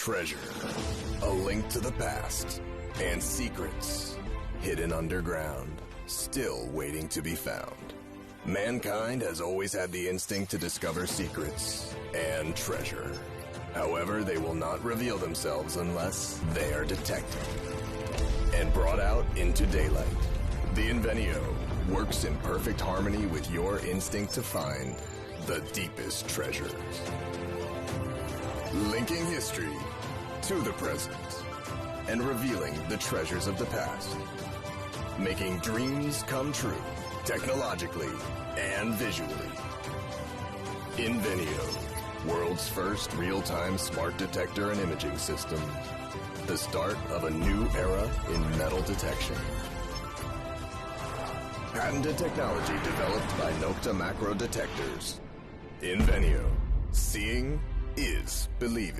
treasure, a link to the past, and secrets hidden underground, still waiting to be found. Mankind has always had the instinct to discover secrets and treasure. However, they will not reveal themselves unless they are detected and brought out into daylight. The Invenio works in perfect harmony with your instinct to find the deepest treasures. Linking history to the present and revealing the treasures of the past. Making dreams come true technologically and visually. Invenio, world's first real-time smart detector and imaging system. The start of a new era in metal detection. Patented technology developed by Nocta Macro Detectors. Invenio. Seeing is believing.